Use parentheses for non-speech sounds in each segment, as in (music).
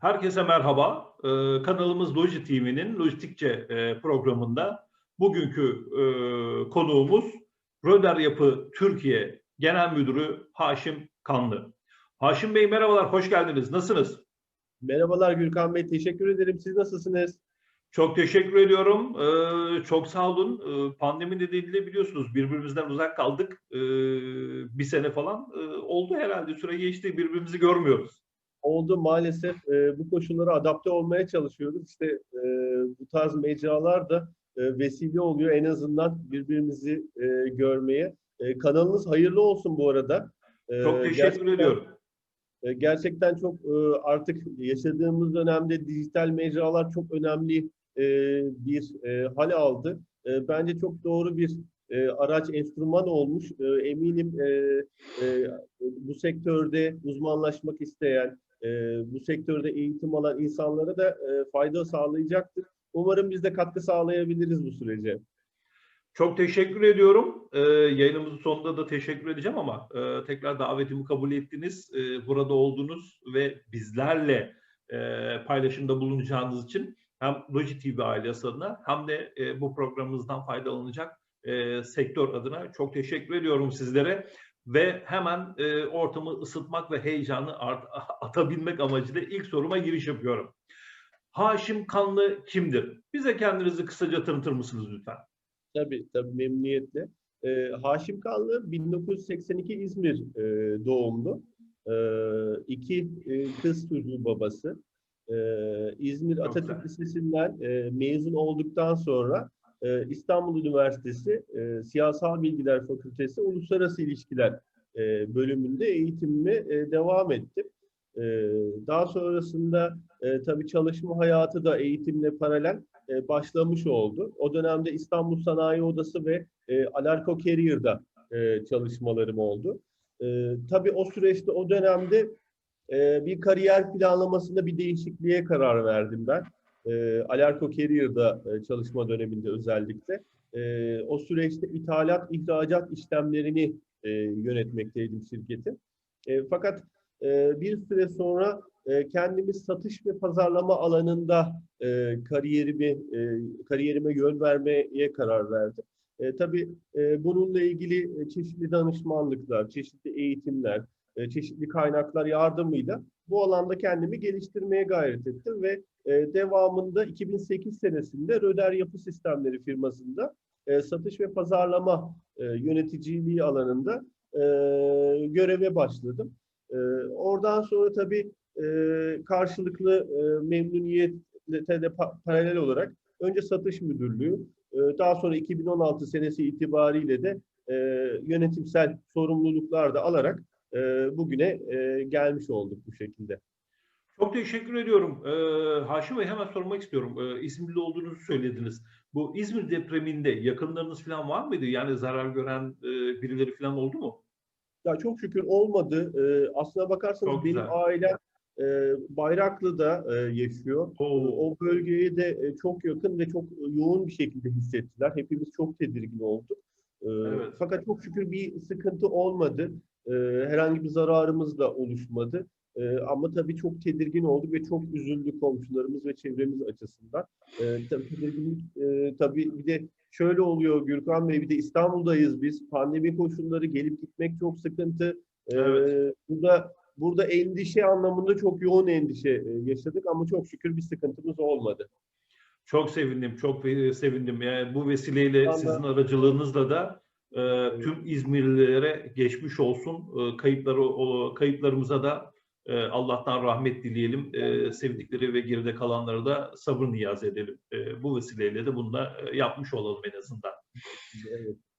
Herkese merhaba. Ee, kanalımız Loji TV'nin Lojistikçe e, programında bugünkü e, konuğumuz Röder Yapı Türkiye Genel Müdürü Haşim Kanlı. Haşim Bey merhabalar, hoş geldiniz. Nasılsınız? Merhabalar Gürkan Bey, teşekkür ederim. Siz nasılsınız? Çok teşekkür ediyorum. Ee, çok sağ olun. Ee, pandemi nedeniyle biliyorsunuz birbirimizden uzak kaldık. Ee, bir sene falan e, oldu herhalde. Süre geçti, birbirimizi görmüyoruz. Oldu maalesef e, bu koşullara adapte olmaya çalışıyoruz. İşte e, bu tarz mecralar da e, vesile oluyor en azından birbirimizi e, görmeye. E, kanalınız hayırlı olsun bu arada. E, Çok teşekkür gerçekten- ediyorum. E, Gerçekten çok e, artık yaşadığımız dönemde dijital mecralar çok önemli e, bir e, hal aldı. E, Bence çok doğru bir e, araç, enstrüman olmuş. E, Eminim e, e, bu sektörde uzmanlaşmak isteyen, e, bu sektörde eğitim alan insanlara da e, fayda sağlayacaktır. Umarım biz de katkı sağlayabiliriz bu sürece. Çok teşekkür ediyorum. Ee, yayınımızın sonunda da teşekkür edeceğim ama e, tekrar davetimi kabul ettiniz. E, burada oldunuz ve bizlerle e, paylaşımda bulunacağınız için hem Loji TV ailesi adına hem de e, bu programımızdan faydalanacak e, sektör adına çok teşekkür ediyorum sizlere. Ve hemen e, ortamı ısıtmak ve heyecanı art- (laughs) atabilmek amacıyla ilk soruma giriş yapıyorum. Haşim Kanlı kimdir? Bize kendinizi kısaca tanıtır mısınız lütfen? Tabii, tabii memnuniyetle. Ee, Haşim Kanlı 1982 İzmir e, doğumlu. Ee, iki e, kız çocuğu babası. Ee, İzmir Çok Atatürk. Lisesi'nden e, mezun olduktan sonra e, İstanbul Üniversitesi e, Siyasal Bilgiler Fakültesi Uluslararası İlişkiler e, bölümünde eğitimime e, devam ettim. Daha sonrasında e, tabii çalışma hayatı da eğitimle paralel başlamış oldu. O dönemde İstanbul Sanayi Odası ve e, Alarko Carrier'da çalışmalarım oldu. E, tabii o süreçte o dönemde bir kariyer planlamasında bir değişikliğe karar verdim ben. E, Alarko Carrier'da e, çalışma döneminde özellikle. E, o süreçte ithalat, ihracat işlemlerini e, yönetmekteydim şirketin. E, fakat e, bir süre sonra e, kendimi satış ve pazarlama alanında e, kariyerimi e, kariyerime yön vermeye karar verdim. E, tabii e, bununla ilgili e, çeşitli danışmanlıklar, çeşitli eğitimler, e, çeşitli kaynaklar yardımıyla bu alanda kendimi geliştirmeye gayret ettim ve e, devamında 2008 senesinde Röder Yapı Sistemleri firmasında e, satış ve pazarlama yöneticiliği alanında göreve başladım. Oradan sonra tabii karşılıklı e, memnuniyetle de pa- paralel olarak önce satış müdürlüğü, daha sonra 2016 senesi itibariyle de yönetimsel sorumluluklar da alarak e, bugüne e, gelmiş olduk bu şekilde. Çok teşekkür ediyorum. Ee, Haşim Bey hemen sormak istiyorum. Ee, İzmirli olduğunuzu söylediniz. Bu İzmir depreminde yakınlarınız falan var mıydı? Yani zarar gören e, birileri falan oldu mu? Ya çok şükür olmadı. E, aslına bakarsanız Çok benim güzel. ailem e, Bayraklı'da e, yaşıyor. Oo. O bölgeye de e, çok yakın ve çok yoğun bir şekilde hissettiler. Hepimiz çok tedirgin olduk. E, Evet. Fakat çok şükür bir sıkıntı olmadı. E, Herhangi bir zararımız da oluşmadı. E, Ama tabii çok tedirgin olduk ve çok üzüldük komşularımız ve çevremiz açısından. E, Tabii tedirginlik e, tabii bir de şöyle oluyor Gürkan Bey, bir de İstanbul'dayız biz. Pandemi koşulları gelip gitmek çok sıkıntı. E, Evet. Burada burada endişe anlamında çok yoğun endişe yaşadık ama çok şükür bir sıkıntımız olmadı. Çok sevindim, çok sevindim. Yani bu vesileyle sizin aracılığınızla da e, tüm İzmirlilere geçmiş olsun. E, kayıpları, o, kayıplarımıza da e, Allah'tan rahmet dileyelim. E, sevdikleri ve geride kalanlara da sabır niyaz edelim. E, bu vesileyle de bunu da e, yapmış olalım en azından.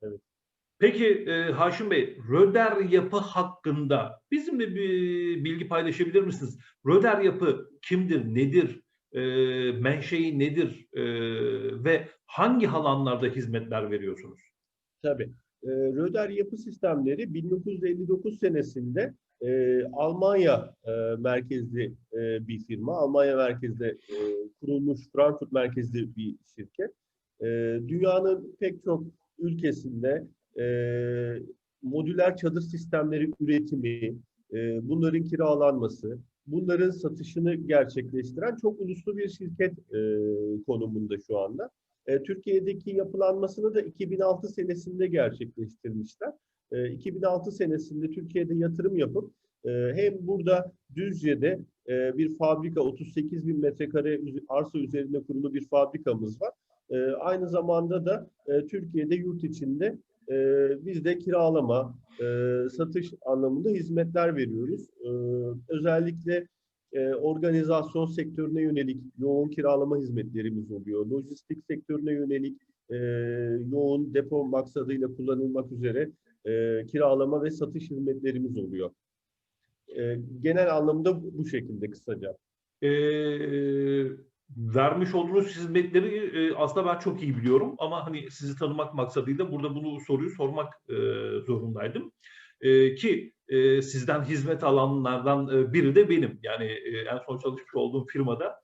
Evet. Peki e, Haşim Bey, Röder Yapı hakkında bizimle bir bilgi paylaşabilir misiniz? Röder Yapı kimdir, nedir, e, menşei nedir e, ve hangi alanlarda hizmetler veriyorsunuz? Tabii. E, Röder Yapı Sistemleri 1959 senesinde e, Almanya e, merkezli e, bir firma. Almanya merkezde e, kurulmuş Frankfurt merkezli bir şirket. E, dünyanın pek çok ülkesinde e, modüler çadır sistemleri üretimi, e, bunların kiralanması, bunların satışını gerçekleştiren çok uluslu bir şirket e, konumunda şu anda. E, Türkiye'deki yapılanmasını da 2006 senesinde gerçekleştirmişler. E, 2006 senesinde Türkiye'de yatırım yapıp e, hem burada Düzce'de e, bir fabrika 38 bin metrekare arsa üzerinde kurulu bir fabrikamız var. E, aynı zamanda da e, Türkiye'de yurt içinde e, biz de kiralama, e, satış anlamında hizmetler veriyoruz. E, özellikle e, organizasyon sektörüne yönelik yoğun kiralama hizmetlerimiz oluyor. Lojistik sektörüne yönelik e, yoğun depo maksadıyla kullanılmak üzere e, kiralama ve satış hizmetlerimiz oluyor. E, genel anlamda bu şekilde kısaca. Ee, vermiş olduğunuz hizmetleri e, aslında ben çok iyi biliyorum ama hani sizi tanımak maksadıyla burada bunu soruyu sormak e, zorundaydım. E, ki e, sizden hizmet alanlardan e, biri de benim. Yani e, en son çalışmış olduğum firmada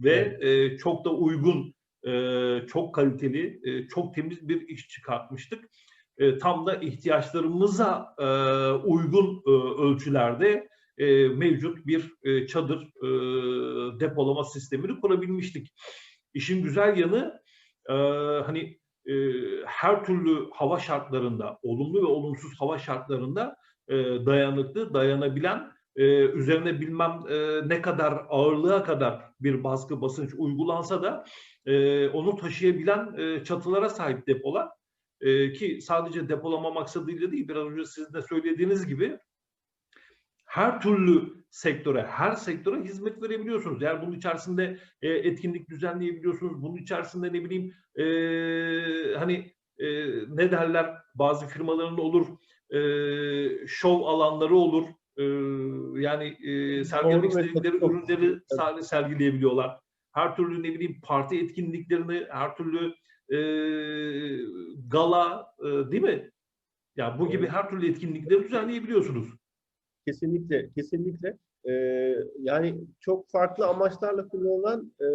ve e, çok da uygun, e, çok kaliteli, e, çok temiz bir iş çıkartmıştık. E, tam da ihtiyaçlarımıza e, uygun e, ölçülerde e, mevcut bir e, çadır e, depolama sistemini kurabilmiştik. İşin güzel yanı e, hani e, her türlü hava şartlarında, olumlu ve olumsuz hava şartlarında e, dayanıklı, dayanabilen, e, üzerine bilmem e, ne kadar ağırlığa kadar bir baskı basınç uygulansa da e, onu taşıyabilen e, çatılara sahip depolar. E, ki sadece depolama maksadıyla değil, biraz önce sizin de söylediğiniz gibi her türlü sektöre, her sektöre hizmet verebiliyorsunuz. Yani bunun içerisinde e, etkinlik düzenleyebiliyorsunuz. Bunun içerisinde ne bileyim e, hani e, ne derler bazı firmaların olur e, şov alanları olur. E, yani e, sergilemek istedikleri ürünleri ser- sergileyebiliyorlar. Her türlü ne bileyim parti etkinliklerini, her türlü e, gala e, değil mi? Ya bu gibi Evet. her türlü etkinlikleri düzenleyebiliyorsunuz. Kesinlikle, kesinlikle. Ee, yani çok farklı amaçlarla kullanılan e,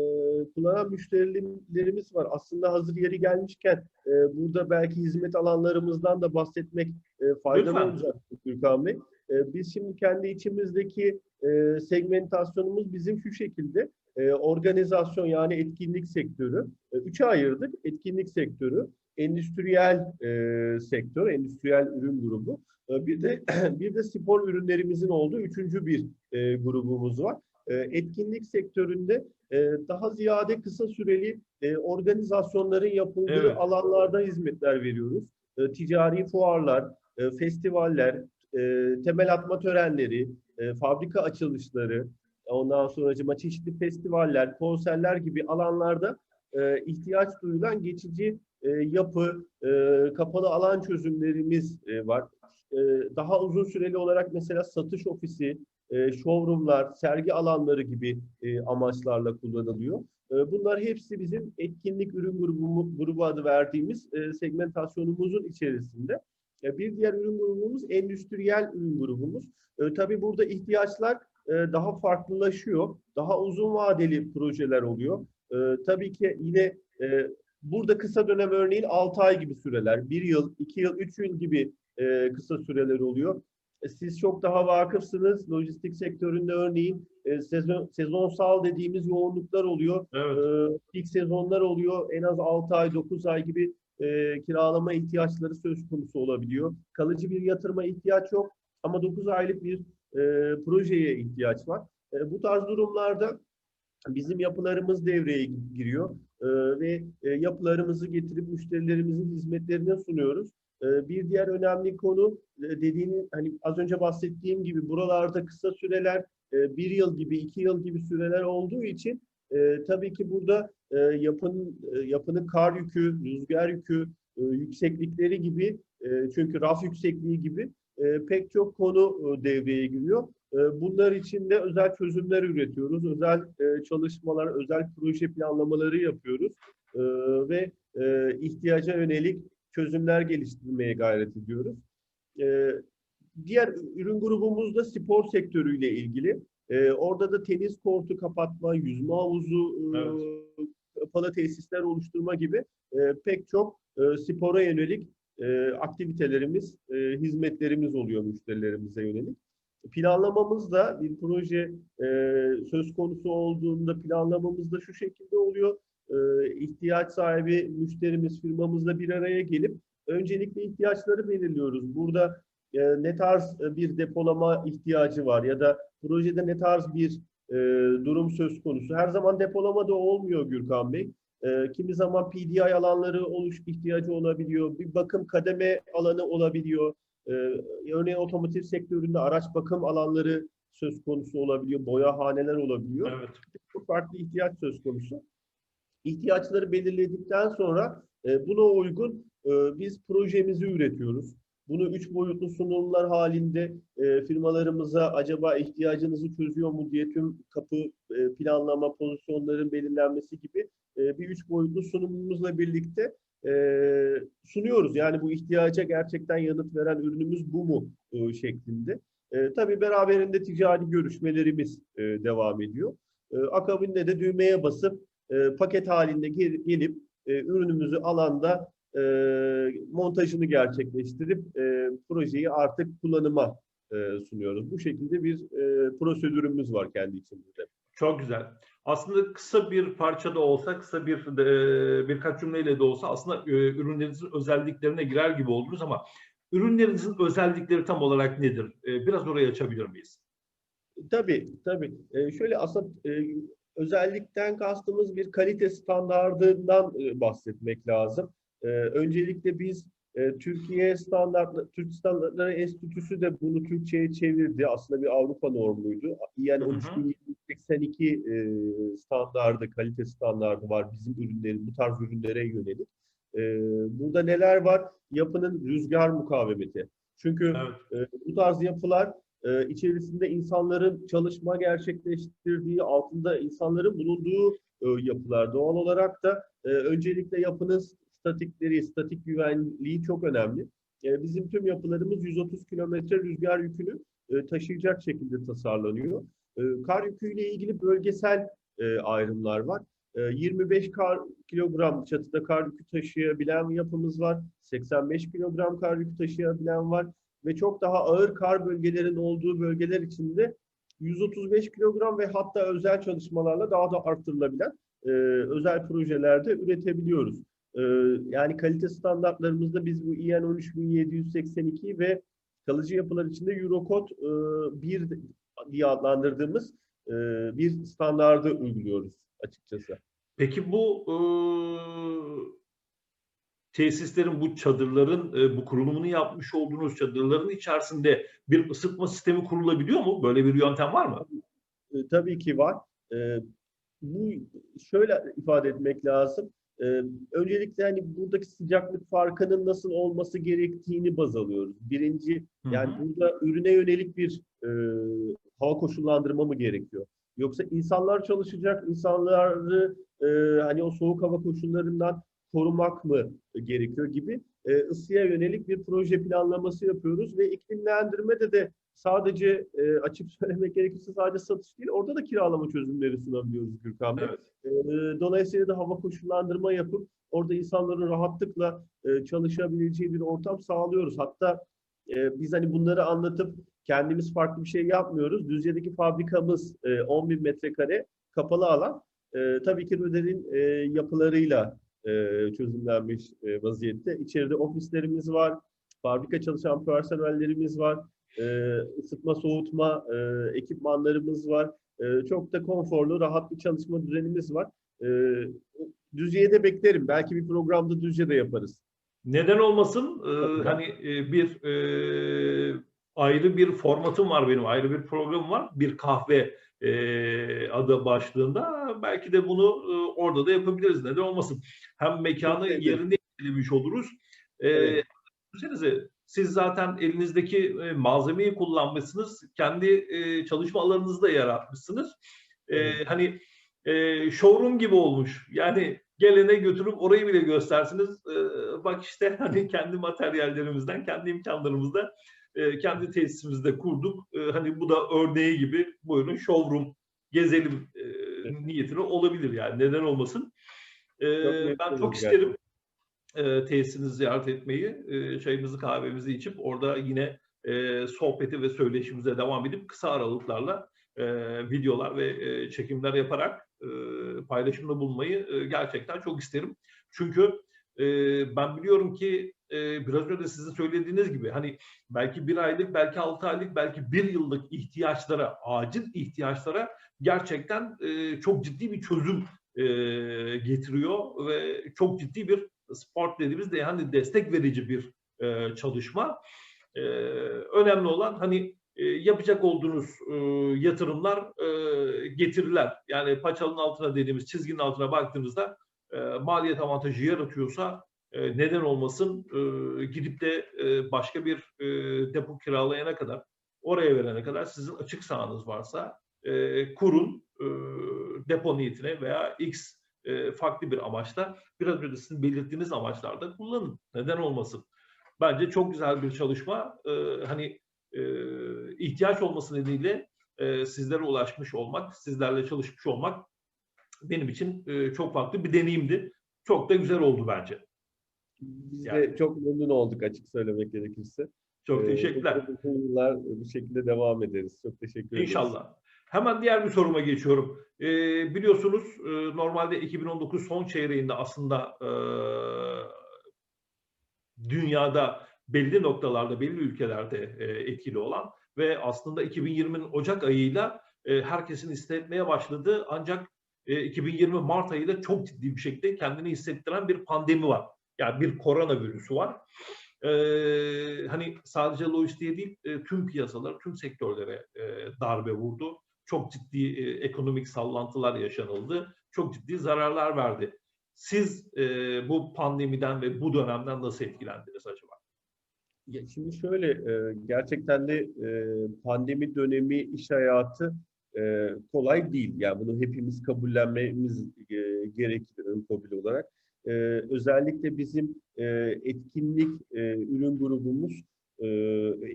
kullanan müşterilerimiz var. Aslında hazır yeri gelmişken e, burada belki hizmet alanlarımızdan da bahsetmek e, faydalı Lütfen. olacak Gürkan Bey. E, biz şimdi kendi içimizdeki e, segmentasyonumuz bizim şu şekilde. E, organizasyon yani etkinlik sektörü. E, üçe ayırdık. Etkinlik sektörü, endüstriyel e, sektör, endüstriyel ürün grubu. E, Bir de (clears throat) bir de spor ürünlerimizin olduğu üçüncü bir e, grubumuz var. E, etkinlik sektöründe e, daha ziyade kısa süreli e, organizasyonların yapıldığı Evet. alanlarda hizmetler veriyoruz. E, ticari fuarlar, e, festivaller, e, temel atma törenleri, e, fabrika açılışları, ondan sonra çeşitli festivaller, konserler gibi alanlarda e, ihtiyaç duyulan geçici e, yapı, e, kapalı alan çözümlerimiz e, var. E, daha uzun süreli olarak mesela satış ofisi, e, showroomlar, sergi alanları gibi e, amaçlarla kullanılıyor. E, bunlar hepsi bizim etkinlik ürün grubu, grubu adı verdiğimiz e, segmentasyonumuzun içerisinde. E, bir diğer ürün grubumuz endüstriyel ürün grubumuz. E, tabii burada ihtiyaçlar e, daha farklılaşıyor. Daha uzun vadeli projeler oluyor. E, tabii ki yine e, burada kısa dönem örneğin 6 ay gibi süreler, 1 yıl, 2 yıl, 3 yıl gibi e, kısa süreler oluyor. E, Siz çok daha vakıfsınız. Lojistik sektöründe örneğin e, sezon, sezonsal dediğimiz yoğunluklar oluyor. Evet. E, ilk sezonlar oluyor. En az 6 ay, 9 ay gibi e, kiralama ihtiyaçları söz konusu olabiliyor. Kalıcı bir yatırıma ihtiyaç yok ama 9 aylık bir e, projeye ihtiyaç var. E, bu tarz durumlarda bizim yapılarımız devreye giriyor e, ve e, yapılarımızı getirip müşterilerimizin hizmetlerine sunuyoruz. E, bir diğer önemli konu e, dediğini hani az önce bahsettiğim gibi buralarda kısa süreler e, bir yıl gibi iki yıl gibi süreler olduğu için e, tabii ki burada e, yapının e, yapının kar yükü, rüzgar yükü, e, yükseklikleri gibi e, çünkü raf yüksekliği gibi e, pek çok konu e, devreye giriyor. E, bunlar için de özel çözümler üretiyoruz, özel e, çalışmalar, özel proje planlamaları yapıyoruz e, ve e, ihtiyaca yönelik çözümler geliştirmeye gayret ediyoruz. E, diğer ürün grubumuz da spor sektörüyle ilgili. Orada da tenis kortu kapatma, yüzme havuzu, e, kapalı tesisler oluşturma gibi pek çok spora yönelik aktivitelerimiz, hizmetlerimiz oluyor müşterilerimize yönelik. Planlamamız da bir proje e, söz konusu olduğunda planlamamız da şu şekilde oluyor. E, ihtiyaç sahibi müşterimiz, firmamızla bir araya gelip öncelikle ihtiyaçları belirliyoruz. Burada e, ne tarz bir depolama ihtiyacı var ya da projede ne tarz bir e, durum söz konusu. Her zaman depolama da olmuyor Gürkan Bey. E, kimi zaman PDI alanları oluş ihtiyacı olabiliyor. Bir bakım kademe alanı olabiliyor. E, örneğin otomotiv sektöründe araç bakım alanları söz konusu olabiliyor. Boyahaneler olabiliyor. Evet. Çok farklı ihtiyaç söz konusu. İhtiyaçları belirledikten sonra e, buna uygun e, biz projemizi üretiyoruz. Bunu üç boyutlu sunumlar halinde e, firmalarımıza acaba ihtiyacınızı çözüyor mu diye tüm kapı e, planlama, pozisyonların belirlenmesi gibi e, bir üç boyutlu sunumumuzla birlikte e, sunuyoruz. Yani bu ihtiyaca gerçekten yanıt veren ürünümüz bu mu e, şeklinde. E, tabii beraberinde ticari görüşmelerimiz e, devam ediyor. E, akabinde de düğmeye basıp e, paket halinde gel- gelip e, ürünümüzü alanda e, montajını gerçekleştirip e, projeyi artık kullanıma e, sunuyoruz. Bu şekilde bir e, prosedürümüz var kendi içimizde. Çok güzel. Aslında kısa bir parçada olsa, kısa bir e, birkaç cümleyle de olsa aslında e, ürünlerinizin özelliklerine girer gibi oldunuz ama ürünlerinizin özellikleri tam olarak nedir? E, biraz orayı açabilir miyiz? Tabii, tabii. E, şöyle aslında e, özellikten kastımız bir kalite standardından e, bahsetmek lazım. E, öncelikle biz e, Türkiye Standartları, Türk Standartları Enstitüsü de bunu Türkçe'ye çevirdi. Aslında bir Avrupa normuydu. Yani Hı hı. 13782 e, standardı, kalite standardı var bizim ürünlerin, bu tarz ürünlere yönelik. E, burada neler var? Yapının rüzgar mukavemeti. Çünkü Evet. e, bu tarz yapılar e, içerisinde insanların çalışma gerçekleştirdiği, altında insanların bulunduğu e, yapılar. Doğal olarak da e, öncelikle yapının statikleri, statik güvenliği çok önemli. E, bizim tüm yapılarımız 130 kilometre rüzgar yükünü e, taşıyacak şekilde tasarlanıyor. E, kar yüküyle ilgili bölgesel e, ayrımlar var. E, 25 kar, kilogram çatıda kar yükü taşıyabilen yapımız var. 85 kilogram kar yükü taşıyabilen var ve çok daha ağır kar bölgelerin olduğu bölgeler içinde 135 kilogram ve hatta özel çalışmalarla daha da arttırılabilen e, özel projelerde üretebiliyoruz. E, yani kalite standartlarımızda biz bu IN 13782 ve kalıcı yapılar içinde Eurocode e, 1 diye adlandırdığımız e, bir standardı uyguluyoruz açıkçası. Peki bu e, tesislerin, bu çadırların, e, bu kurulumunu yapmış olduğunuz çadırların içerisinde bir ısıtma sistemi kurulabiliyor mu? Böyle bir yöntem var mı? E, tabii ki var. E, bu şöyle ifade etmek lazım. E, öncelikle hani buradaki sıcaklık farkının nasıl olması gerektiğini baz alıyoruz. Birinci, yani hı. burada ürüne yönelik bir e, hava koşullandırma mı gerekiyor? Yoksa insanlar çalışacak, insanları e, hani o soğuk hava koşullarından korumak mı gerekiyor gibi e, ısıya yönelik bir proje planlaması yapıyoruz ve iklimlendirmede de sadece e, açık (laughs) söylemek gerekirse sadece satış değil, orada da kiralama çözümleri sunabiliyoruz Gürkan Bey. Evet. E, Dolayısıyla da hava koşullandırma yapıp orada insanların rahatlıkla e, çalışabileceği bir ortam sağlıyoruz. Hatta e, biz hani bunları anlatıp kendimiz farklı bir şey yapmıyoruz. Düzce'deki fabrikamız e, 10 bin metrekare kapalı alan. E, tabii ki Röder'in e, yapılarıyla çözümlenmiş e, vaziyette. İçeride ofislerimiz var, fabrika çalışan personellerimiz var, e, ısıtma soğutma e, ekipmanlarımız var. E, çok da konforlu, rahat bir çalışma düzenimiz var. E, Düzce'ye de beklerim. Belki bir programda Düzce'de yaparız. Neden olmasın? Ee, hani e, bir e, ayrı bir formatım var benim, ayrı bir programım var. Bir kahve e, adı başlığında. Belki de bunu e, orada da yapabiliriz. Neden olmasın? Hem mekanı Çok yerinde etkilemiş oluruz. E, Evet. Düşünsenize siz zaten elinizdeki e, malzemeyi kullanmışsınız. Kendi e, çalışma alanınızı da yaratmışsınız. E, Evet. Hani e, showroom gibi olmuş. Yani gelene götürüp orayı bile göstersiniz. E, bak işte hani kendi materyallerimizden, kendi imkanlarımızda, e, kendi tesisimizde kurduk. E, hani bu da örneği gibi buyurun showroom gezelim e, niyetine olabilir yani. Neden olmasın? E, memnun ben çok isterim e, tesisinizi ziyaret etmeyi, e, çayımızı kahvemizi içip orada yine e, sohbeti ve söyleşimize devam edip kısa aralıklarla e, videolar ve e, çekimler yaparak e, paylaşımda bulunmayı e, gerçekten çok isterim. Çünkü ben biliyorum ki biraz önce sizin söylediğiniz gibi hani belki bir aylık, belki altı aylık, belki bir yıllık ihtiyaçlara, acil ihtiyaçlara gerçekten çok ciddi bir çözüm getiriyor ve çok ciddi bir sport dediğimiz de yani destek verici bir çalışma. Önemli olan hani yapacak olduğunuz yatırımlar getiriler. Yani paçalın altına dediğimiz çizginin altına baktığınızda e, maliyet avantajı yaratıyorsa e, neden olmasın e, gidip de başka bir depo kiralayana kadar oraya verene kadar sizin açık sahanız varsa kurun depo niyetine veya X farklı bir amaçla biraz önce sizin belirttiğiniz amaçlarda kullanın. Neden olmasın? Bence çok güzel bir çalışma. Hani ihtiyaç olması nedeniyle e, sizlere ulaşmış olmak, sizlerle çalışmış olmak benim için e, çok farklı bir deneyimdi. Çok da güzel oldu bence. Biz Yani. de çok memnun olduk açık söylemek gerekirse. Çok Ee, teşekkürler. uzun yıllar bu şekilde devam ederiz. Çok teşekkür ederiz. İnşallah. Hemen diğer bir soruma geçiyorum. Ee, biliyorsunuz e, normalde 2019 son çeyreğinde aslında e, dünyada belli noktalarda, belli ülkelerde e, etkili olan ve aslında 2020'nin Ocak ayıyla e, herkesin hissetmeye başladığı ancak e, 2020 Mart ayıyla çok ciddi bir şekilde kendini hissettiren bir pandemi var. Yani bir koronavirüsü var. Ee, hani sadece lojistiğe değil e, tüm piyasalar, tüm sektörlere e, darbe vurdu. Çok ciddi e, ekonomik sallantılar yaşanıldı. Çok ciddi zararlar verdi. Siz e, bu pandemiden ve bu dönemden nasıl etkilendiniz acaba? Ya şimdi şöyle e, gerçekten de e, pandemi dönemi iş hayatı e, kolay değil. Yani bunu hepimiz kabullenmemiz e, gerekir ön kabul olarak. E, özellikle bizim e, etkinlik ürün grubumuz,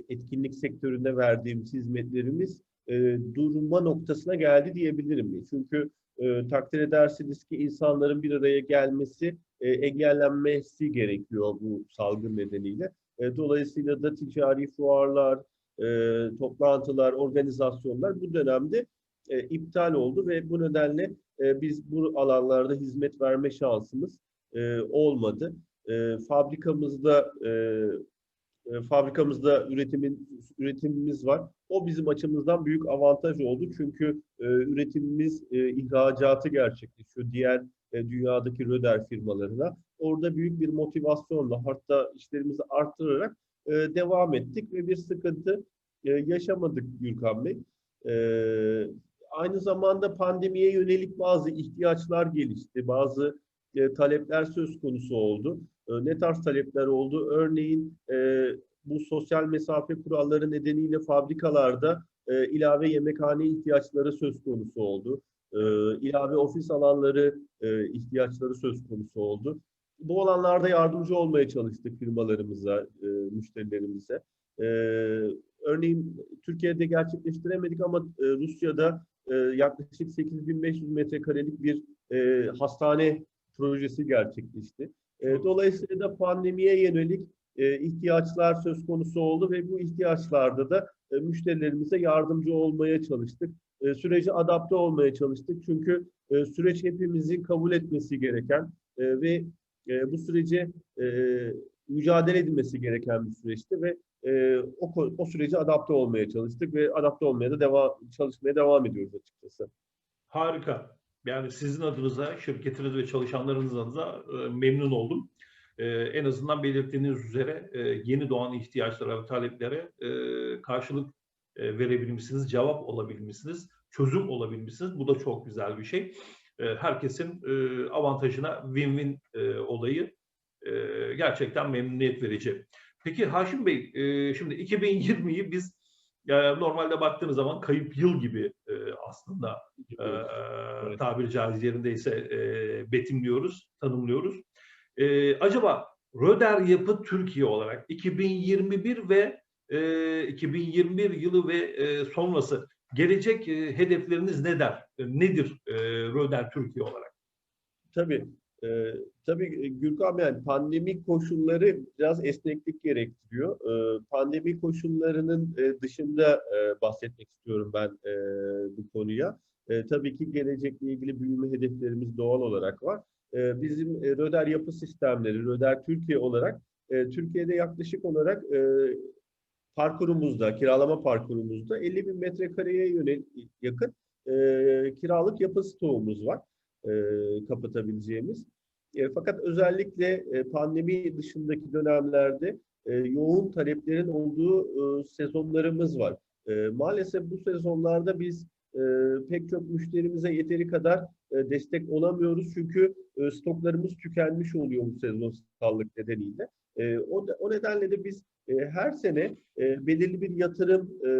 etkinlik sektöründe verdiğimiz hizmetlerimiz e, durma noktasına geldi diyebilirim. Çünkü takdir edersiniz ki insanların bir araya gelmesi e, engellenmesi gerekiyor bu salgın nedeniyle. Dolayısıyla da ticari fuarlar, e, toplantılar, organizasyonlar bu dönemde e, iptal oldu ve bu nedenle e, biz bu alanlarda hizmet verme şansımız e, olmadı. E, fabrikamızda e, e, fabrikamızda üretimin üretimimiz var. O bizim açımızdan büyük avantaj oldu çünkü e, üretimimiz e, ihracatı gerçekleşiyor diğer e, dünyadaki röder firmalarına. Orada büyük bir motivasyonla hatta işlerimizi arttırarak e, devam ettik ve bir sıkıntı e, yaşamadık Gürkan Bey. E, aynı zamanda pandemiye yönelik bazı ihtiyaçlar gelişti, bazı e, talepler söz konusu oldu. E, ne tarz talepler oldu? Örneğin e, bu sosyal mesafe kuralları nedeniyle fabrikalarda e, ilave yemekhane ihtiyaçları söz konusu oldu. E, ilave ofis alanları e, ihtiyaçları söz konusu oldu. Bu alanlarda yardımcı olmaya çalıştık firmalarımıza, e, müşterilerimize. E, örneğin Türkiye'de gerçekleştiremedik ama e, Rusya'da e, yaklaşık 8500 metrekarelik bir e, hastane projesi gerçekleşti. E, dolayısıyla da pandemiye yönelik e, ihtiyaçlar söz konusu oldu ve bu ihtiyaçlarda da e, müşterilerimize yardımcı olmaya çalıştık. E, sürece adapte olmaya çalıştık. Çünkü e, süreç hepimizin kabul etmesi gereken e, ve e, bu sürece e, mücadele edilmesi gereken bir süreçti ve e, o, o sürece adapte olmaya çalıştık ve adapte olmaya da devam çalışmaya devam ediyoruz açıkçası. Harika. Yani sizin adınıza, şirketiniz ve çalışanlarınız adına e, memnun oldum. E, en azından belirttiğiniz üzere e, yeni doğan ihtiyaçlara ve taleplere e, karşılık e, verebilmişsiniz, cevap olabilmişsiniz, çözüm olabilmişsiniz. Bu da çok güzel bir şey. E, herkesin e, avantajına win-win e, olayı e, gerçekten memnuniyet verici. Peki Haşim Bey, şimdi 2020'yi biz normalde baktığınız zaman kayıp yıl gibi e, aslında e, Evet. tabiri caiz yerindeyse e, betimliyoruz, tanımlıyoruz. E, acaba Röder Yapı Türkiye olarak 2021 ve e, 2021 yılı ve e, sonrası gelecek e, hedefleriniz ne der? E, nedir e, Röder Türkiye olarak? Tabii. Ee, tabii Gürkan yani pandemi koşulları biraz esneklik gerektiriyor. Ee, pandemi koşullarının e, dışında e, bahsetmek istiyorum ben e, bu konuya. E, tabii ki gelecekle ilgili büyüme hedeflerimiz doğal olarak var. E, bizim e, Röder Yapı Sistemleri, Röder Türkiye olarak e, Türkiye'de yaklaşık olarak e, parkurumuzda, kiralama parkurumuzda 50 bin metrekareye yakın e, kiralık yapı stoğumuz var e, kapatabileceğimiz. E, fakat özellikle e, pandemi dışındaki dönemlerde e, yoğun taleplerin olduğu e, sezonlarımız var. E, maalesef bu sezonlarda biz e, pek çok müşterimize yeteri kadar e, destek olamıyoruz çünkü e, stoklarımız tükenmiş oluyor bu sezonsallık nedeniyle. E, o, o nedenle de biz e, her sene e, belirli bir yatırım e,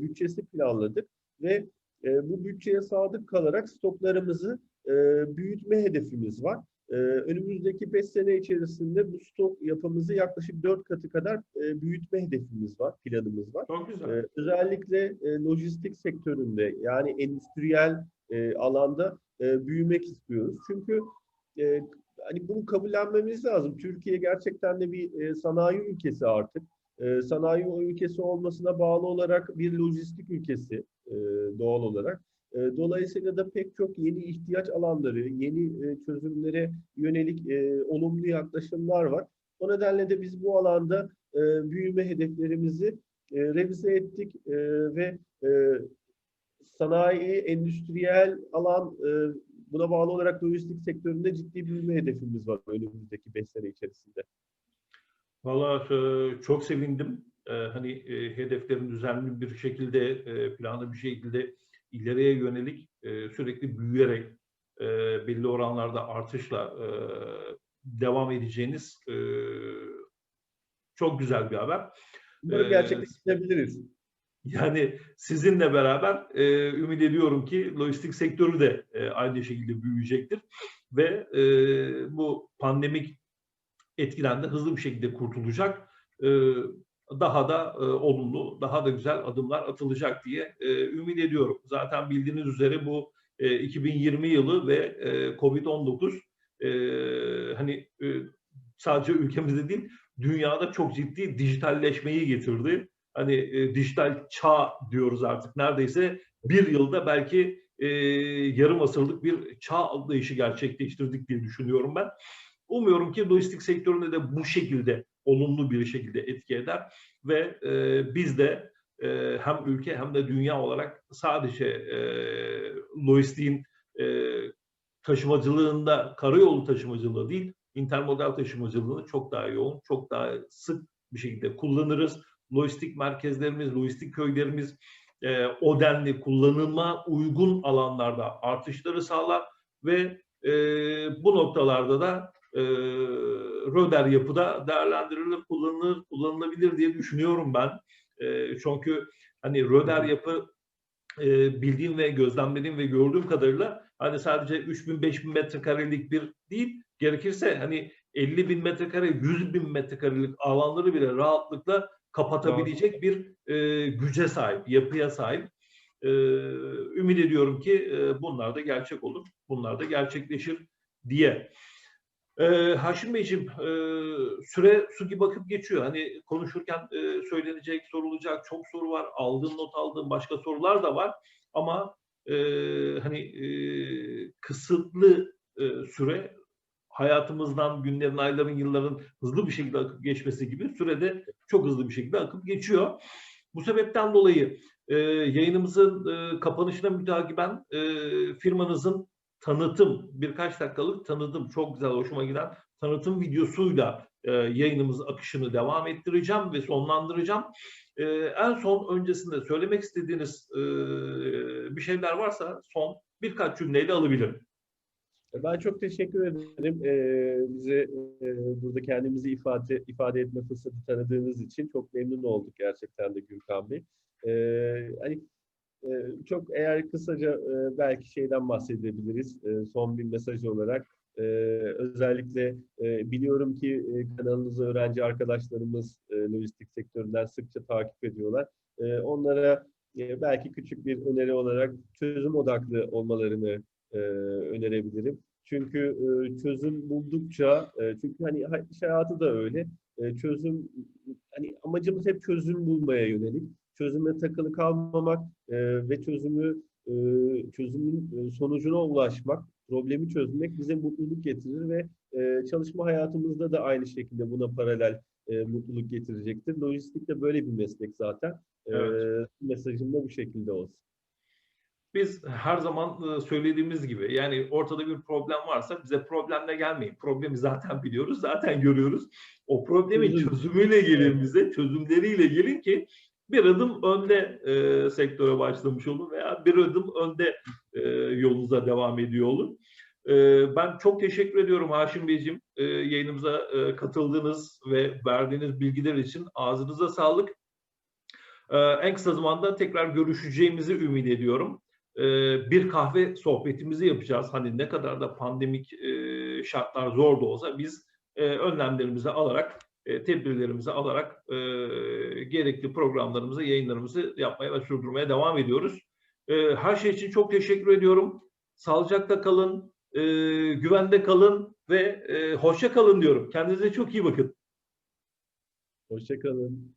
bütçesi planladık ve e, bu bütçeye sadık kalarak stoklarımızı e, büyütme hedefimiz var. Ee, önümüzdeki 5 sene içerisinde bu stok yapımızı yaklaşık 4 katı kadar e, büyütme hedefimiz var, planımız var. Çok güzel. Ee, özellikle e, lojistik sektöründe yani endüstriyel e, alanda e, büyümek istiyoruz. Çünkü e, hani bunu kabullenmemiz lazım. Türkiye gerçekten de bir e, sanayi ülkesi artık. E, sanayi ülkesi olmasına bağlı olarak bir lojistik ülkesi e, doğal olarak. E, dolayısıyla da pek çok yeni ihtiyaç alanları, yeni e, çözümlere yönelik e, olumlu yaklaşımlar var. O nedenle de biz bu alanda büyüme hedeflerimizi revize ettik ve sanayi, endüstriyel alan buna bağlı olarak lojistik sektöründe ciddi büyüme hedefimiz var önümüzdeki 5 sene içerisinde. Valla çok sevindim. Hani hedeflerin düzenli bir şekilde, planlı bir şekilde ileriye yönelik e, sürekli büyüyerek e, belli oranlarda artışla e, devam edeceğiniz e, çok güzel bir haber. Bunları gerçekleştirebiliriz. Yani sizinle beraber e, ümit ediyorum ki lojistik sektörü de e, aynı şekilde büyüyecektir ve e, bu pandemik etkiden de hızlı bir şekilde kurtulacak. E, daha da e, olumlu, daha da güzel adımlar atılacak diye e, ümit ediyorum. Zaten bildiğiniz üzere bu e, 2020 yılı ve e, Covid-19 e, hani e, sadece ülkemizde değil, dünyada çok ciddi dijitalleşmeyi getirdi. Hani e, dijital çağ diyoruz artık neredeyse bir yılda belki e, yarım asırlık bir çağ atlayışı gerçekleştirdik diye düşünüyorum ben. Umuyorum ki lojistik sektöründe de bu şekilde olumlu bir şekilde etki eder ve e, biz de e, hem ülke hem de dünya olarak sadece e, lojistiğin e, taşımacılığında karayolu taşımacılığı değil intermodal taşımacılığını çok daha yoğun, çok daha sık bir şekilde kullanırız. Lojistik merkezlerimiz, lojistik köylerimiz e, o denli kullanılma uygun alanlarda artışları sağlar ve e, bu noktalarda da e, Röder yapıda değerlendirilir, kullanılır, kullanılabilir diye düşünüyorum ben. E, çünkü hani Röder yapı e, bildiğim ve gözlemlediğim ve gördüğüm kadarıyla hani sadece 3000 5000 metrekarelik bir değil, gerekirse hani 50 bin metrekare, 100 bin metrekarelik alanları bile rahatlıkla kapatabilecek bir e, güce sahip, yapıya sahip. E, ümit ediyorum ki e, bunlar da gerçek olur, bunlar da gerçekleşir diye. Ee, Haşim Beyciğim, e, süre su gibi bakıp geçiyor. Hani konuşurken e, söylenecek, sorulacak çok soru var. Aldığım not aldığım başka sorular da var. Ama e, hani e, kısıtlı e, süre hayatımızdan günlerin, ayların, yılların hızlı bir şekilde akıp geçmesi gibi sürede çok hızlı bir şekilde akıp geçiyor. Bu sebepten dolayı e, yayınımızın e, kapanışına mütakiben e, firmanızın tanıtım, birkaç dakikalık tanıtım, çok güzel, hoşuma giden tanıtım videosuyla e, yayınımız akışını devam ettireceğim ve sonlandıracağım. E, en son öncesinde söylemek istediğiniz e, bir şeyler varsa son birkaç cümleyle alabilirim. Ben çok teşekkür ederim ee, bize e, burada kendimizi ifade ifade etme fırsatı tanıdığınız için çok memnun olduk gerçekten de Gürkan Bey. Ee, hani ee, çok eğer kısaca e, belki şeyden bahsedebiliriz e, son bir mesaj olarak. Ee, özellikle e, biliyorum ki kanalınızı öğrenci arkadaşlarımız lojistik sektöründen sıkça takip ediyorlar. Onlara belki küçük bir öneri olarak çözüm odaklı olmalarını önerebilirim. Çünkü e, çözüm buldukça, e, çünkü hani iş hayatı da öyle. E, çözüm, hani amacımız hep çözüm bulmaya yönelik. Çözüme takılı kalmamak e, ve çözümü e, çözümün e, sonucuna ulaşmak, problemi çözmek bize mutluluk getirir ve e, çalışma hayatımızda da aynı şekilde buna paralel e, mutluluk getirecektir. Lojistik de böyle bir meslek zaten. E, Evet. mesajım da bu şekilde olsun. Biz her zaman e, söylediğimiz gibi yani ortada bir problem varsa bize problemle gelmeyin. Problemi zaten biliyoruz, zaten görüyoruz. O problemin Çözüm. çözümüyle gelin bize, çözümleriyle gelin ki bir adım önde e, sektöre başlamış olun veya bir adım önde e, yolunuza devam ediyor olun. E, ben çok teşekkür ediyorum Haşim Beyciğim e, yayınımıza e, katıldığınız ve verdiğiniz bilgiler için ağzınıza sağlık. E, en kısa zamanda tekrar görüşeceğimizi ümit ediyorum e, bir kahve sohbetimizi yapacağız. Hani ne kadar da pandemik e, şartlar zor da olsa biz e, önlemlerimizi alarak, e, tedbirlerimizi alarak gerekli programlarımızı, yayınlarımızı yapmaya ve sürdürmeye devam ediyoruz. Her şey için çok teşekkür ediyorum. Sağlıcakla kalın, güvende kalın ve hoşça kalın diyorum. Kendinize çok iyi bakın. Hoşça kalın.